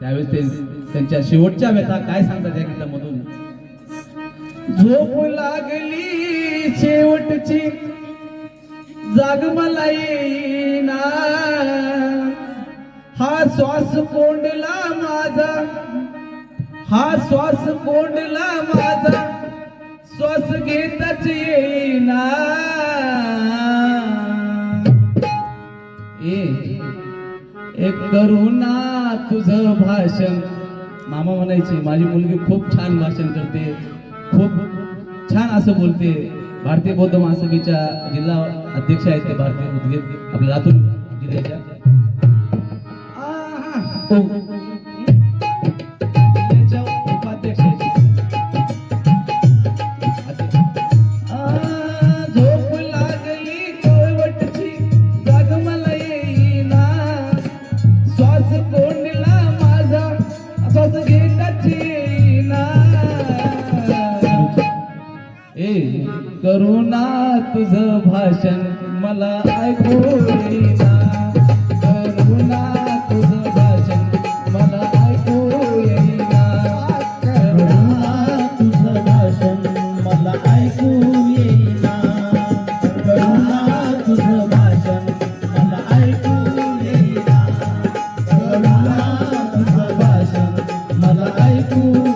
त्यावेळेस ते त्यांच्या शेवटच्या व्यथा काय सांगतात या गीतामधून? झोप लागली शेवटची जाग मला येईना हा श्वास कोंडला माझा हा श्वास कोंडला माझा श्वास घेताच येईना. ए एक करुणा तुझं भाषण. मामा म्हणायचे माझी मुलगी खूप छान भाषण करते खूप छान असं बोलते. भारतीय बौद्ध महासभेच्या जिल्हा अध्यक्ष आहेत ते भारतीय उद्योग आपल्या लातूर जिल्ह्याच्या. ए करुणा तुझं भाषण मला ऐकू मला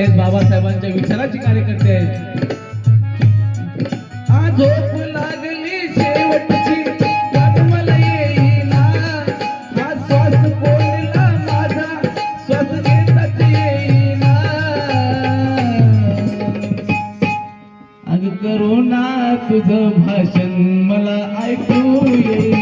आहेत बाबासाहेबांच्या विचाराचे कार्यकर्ते आहेत. झोप लागली शेवटची मला येईना. हा श्वास कोंडला माझा श्वास येईना. अग तुझं भाषण मला ऐकू येईल.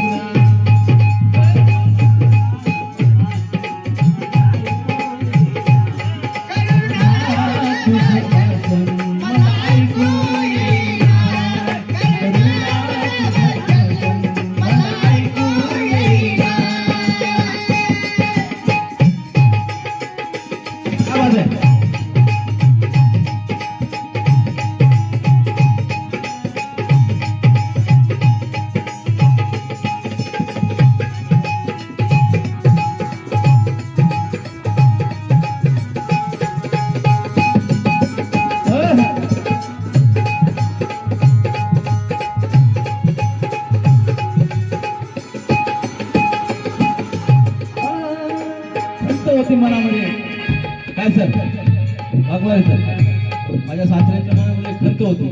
भगवान माझ्या सासऱ्याच्या मनामध्ये खंत होती.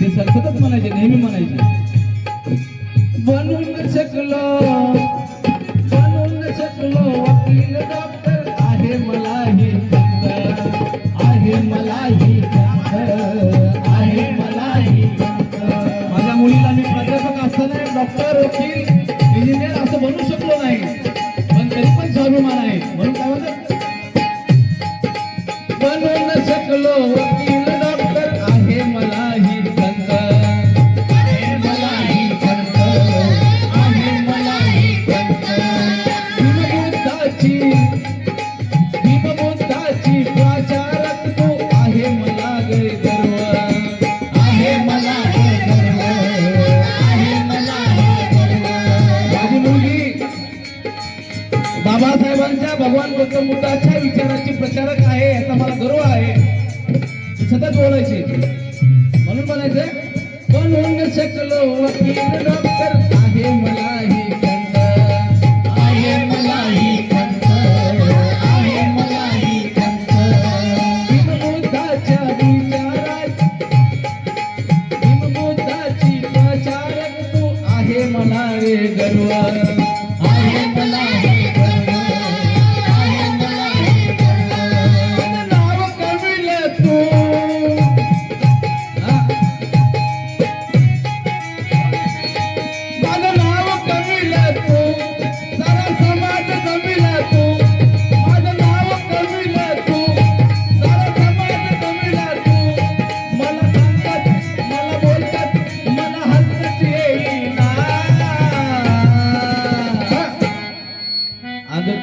ते सरसतच म्हणायचे नेहमी म्हणायचे. बनून शकलो बाबासाहेबांच्या भगवान गौतम बुद्धाच्या विचाराचे प्रचारक आहे याचा मला गर्व आहे. सतत बोलायचे. म्हणून म्हणायचं बनवून शकलो वकील डॉक्टर आहे मला ही खंत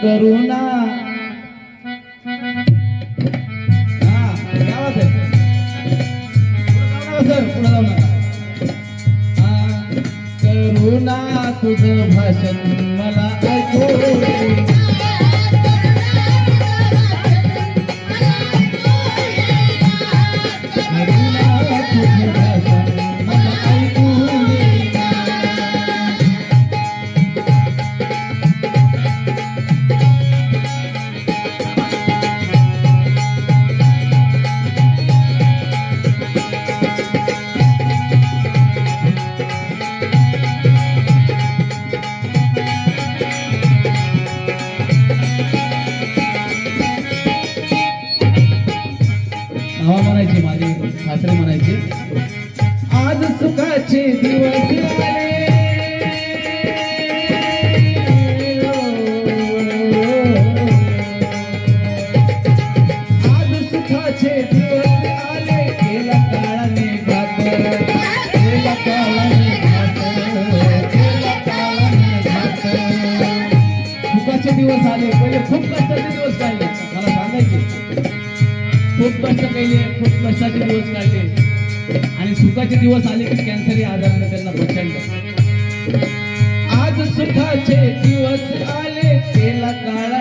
કરુણા. હા આવે છે. કરુણા તુજ ભાષણ. एक दिवस आले की कॅन्सर या आजाराने त्यांना प्रचंड? आज सुखाचे दिवस आले तेला काळा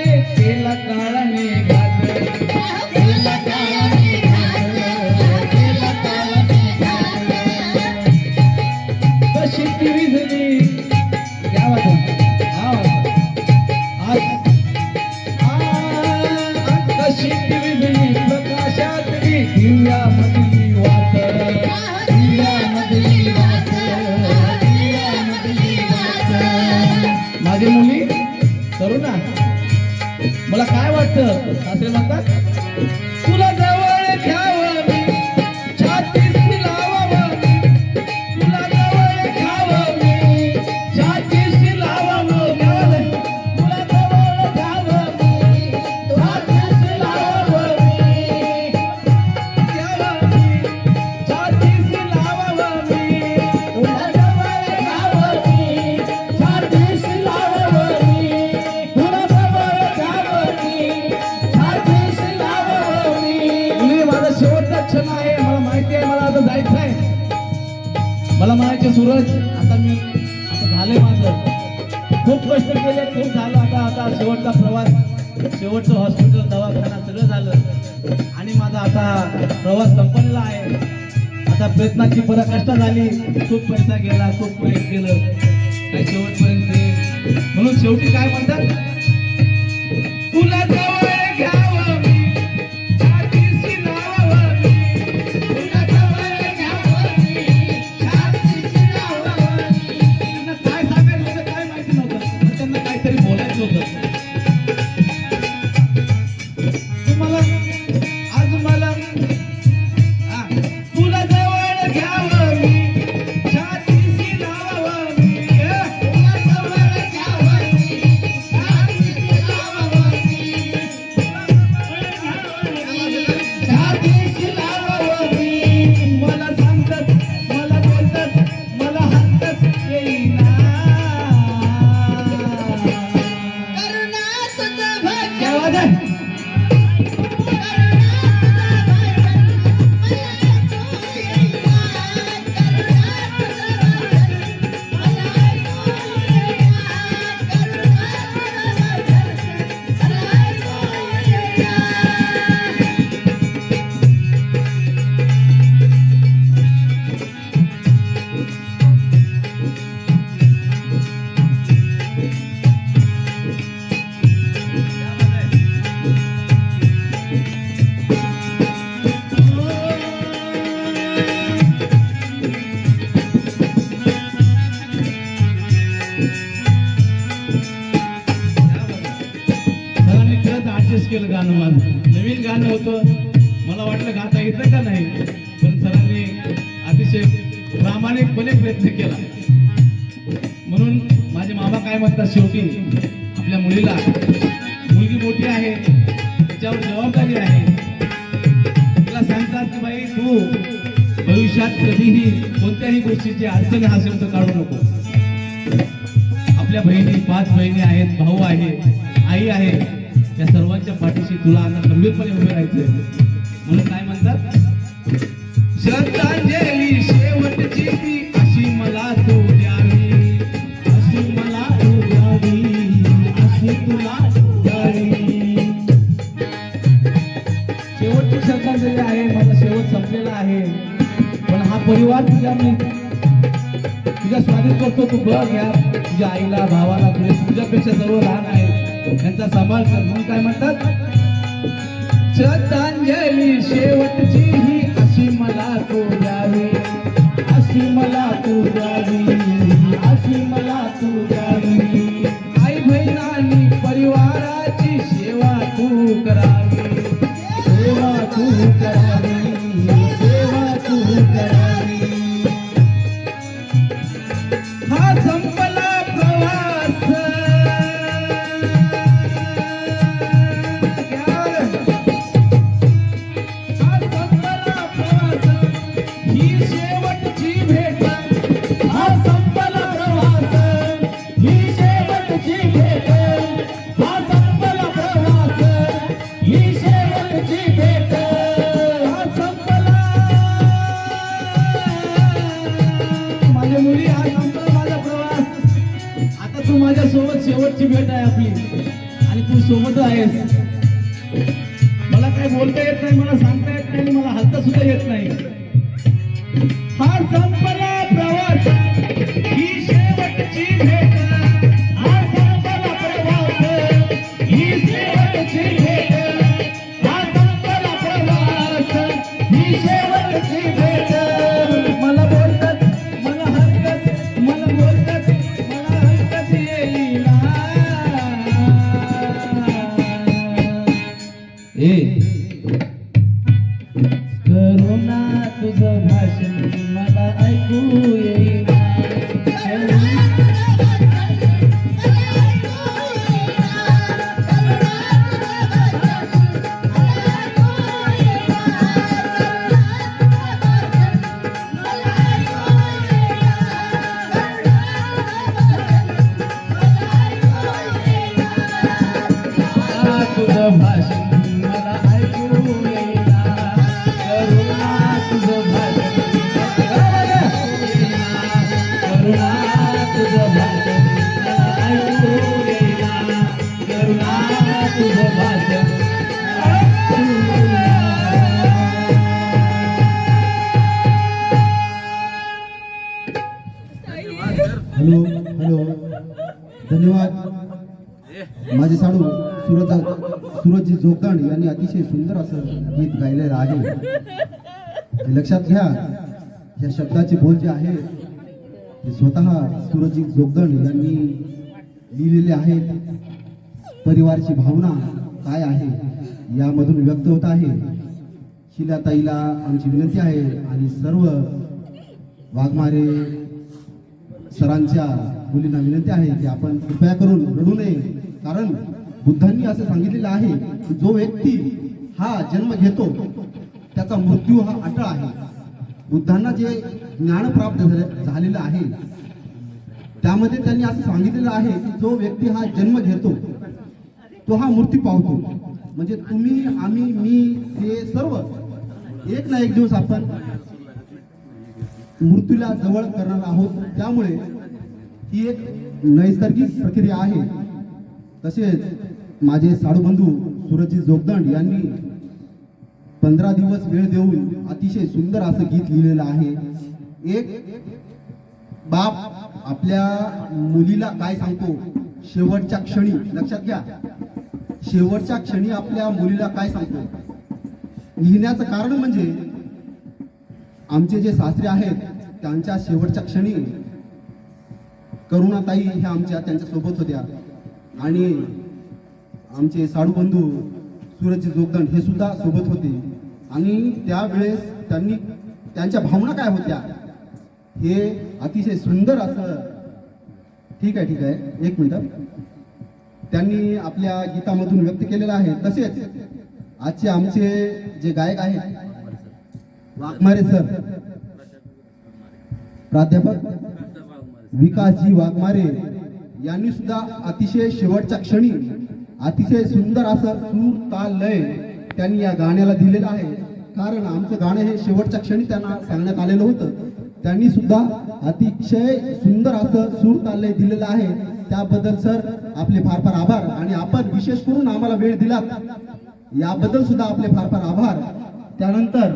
मला म्हणायचे सूरज आता मी आता झाले माझं. खूप कष्ट केले खूप झालं. आता आता शेवटचा प्रवास शेवटचं हॉस्पिटल दवाखाना सगळं झालं. आणि माझा आता प्रवास संपलेला आहे. आता प्रयत्नाची पराकाष्ठा झाली. खूप पैसा गेला खूप प्रयत्न केलं. शेवटपर्यंत म्हणून शेवटी काय म्हणतात? तुला काय म्हणतात शेवटी? आपल्या मुलीला. मुलगी मोठी आहे तिच्यावर जबाबदारी आहे. तिला सांगतात की बाई तू भविष्यात कधीही कोणत्याही गोष्टीची अडचण हा शब्द काढू नको. आपल्या बहिणी पाच बहिणी आहेत भाऊ आहे आई आहे. त्या सर्वांच्या पाठीशी तुला आता गंभीरपणे उभे राहायचंय. म्हणून काय म्हणतात? श्रद्धा तुझ्या मी तुझ्या स्वाधीन करतो तू बघ या तुझ्या आईला भावाला तुझ्या तुझ्यापेक्षा सर्व लहान आहे त्यांचा सांभाळ कर म्हणून काय म्हणतात? श्रद्धांजली शेवटची ही माझे साडू सुरज सूरजजी जोगदांड यांनी अतिशय सुंदर असं गीत गायलेलं आहे. लक्षात घ्या या शब्दाचे बोल जे आहे ते स्वतः सूरजजी जोगदंड यांनी लिहिलेले आहेत. परिवारची भावना काय आहे यामधून व्यक्त होत आहे. शिलाताईला आमची विनंती आहे आणि सर्व वाघमारे सरांच्या मुलींना विनंती आहे की आपण कृपया करून रडू नये. कारण बुद्धांनी असं सांगितलेलं आहे की जो व्यक्ती हा जन्म घेतो त्याचा मृत्यू हा अटळ आहे. बुद्धांना जे ज्ञान प्राप्त झाले- झालेलं आहे त्यामध्ये त्यांनी असं सांगितलेलं आहे की जो व्यक्ती हा जन्म घेतो तो हा मृत्यू पावतो. म्हणजे तुम्ही आम्ही मी हे सर्व एक ना एक दिवस आपण मृत्यूला जवळ करणार आहोत. त्यामुळे ही एक नैसर्गिक प्रक्रिया आहे. तसेच माझे साडूबंधू सुरजी जोगदंड यांनी पंधरा दिवस वेळ देऊन अतिशय सुंदर असं गीत लिहिलेलं आहे. एक बाप आपल्या मुलीला काय सांगतो? शेवटच्या क्षणी लक्षात घ्या. शेवटच्या क्षणी आपल्या मुलीला काय सांगतो? लिहिण्याचं कारण म्हणजे आमचे जे सासरे आहेत त्यांच्या शेवटच्या क्षणी करुणाताई ह्या आमच्या त्यांच्यासोबत होत्या. आणि आमचे साडूबंधू सूरजचे जोगदंड हे सुद्धा सोबत होते. आणि त्यावेळेस त्यांनी त्यांच्या भावना काय होत्या? हे अतिशय सुंदर असं ठीक आहे ठीक आहे. एक मिनिट. त्यांनी आपल्या गीतामधून व्यक्त केलेलं आहे. तसेच आजचे आमचे जे गायक आहेत वाघमारे सर प्राध्यापक विकासजी वाघमारे यांनी सुद्धा अतिशय शेवटच्या क्षणी अतिशय सुंदर असं सूर ताल लय त्यांनी या गाण्याला दिलेलं आहे. कारण आमचं गाणं हे शेवटच्या क्षणी त्यांना सांगण्यात आलेलं होतं. त्यांनी सुद्धा अतिशय सुंदर असं सूर ताल लय दिलेलं आहे. त्याबद्दल सर आपले फार फार आभार. आणि आपण विशेष करून आम्हाला वेळ दिला याबद्दल सुद्धा आपले फार फार आभार. त्यानंतर